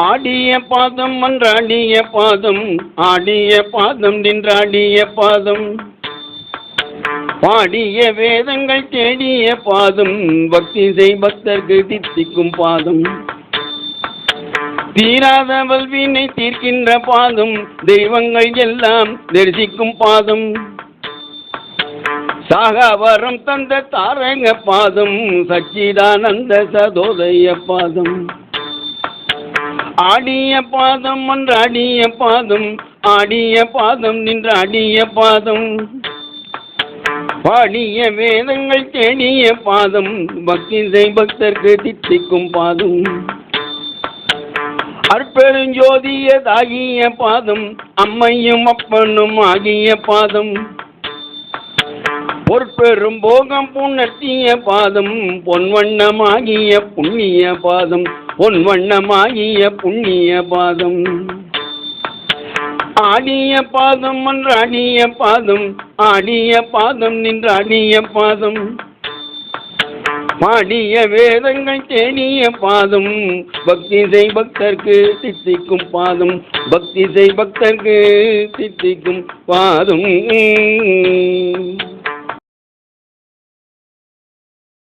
ஆடிய பாதம் மன்றாடிய பாதம் ஆடிய பாதம் நின்றாடிய பாதம். பாடிய வேதங்கள் தேடிய பாதம் பக்தி செய் பக்தர்கள் தித்திக்கும் பாதம். தீராத வல்வினை தீர்க்கின்ற பாதம் தெய்வங்கள் எல்லாம் தரிசிக்கும் பாதம். சாகாவரம் தந்த தாரங்க பாதம் சச்சிதானந்த சதோதய பாதம். ஆடிய பாதம் மன்றாடிய பாதம் ஆடிய பாதம் நின்ற அடிய பாதம். பாடிய வேதங்கள் தேடிய பாதம் பக்தி செய் பக்தர்க்கு தித்திக்கும் பாதம். அற்பெருஞ்சோதியதாகிய பாதம் அம்மையும் அப்பனும் ஆகிய பாதம். பொற்பெரும் போகம் புணர்த்திய பாதம் பொன்வண்ணமாகிய புண்ணிய பாதம். பொன் வண்ணமாகிய புண்ணிய பாதம். ஆடிய பாதம் மன்றாடிய பாதம் ஆடிய பாதம் நின்றாடிய பாதம். பாடிய வேதங்கள் தேடிய பாதம் பக்தி செய் பக்தர்க்கு சித்திக்கும் பாதம் பக்தி செய் பக்தர்க்கு சித்திக்கும் பாதம்.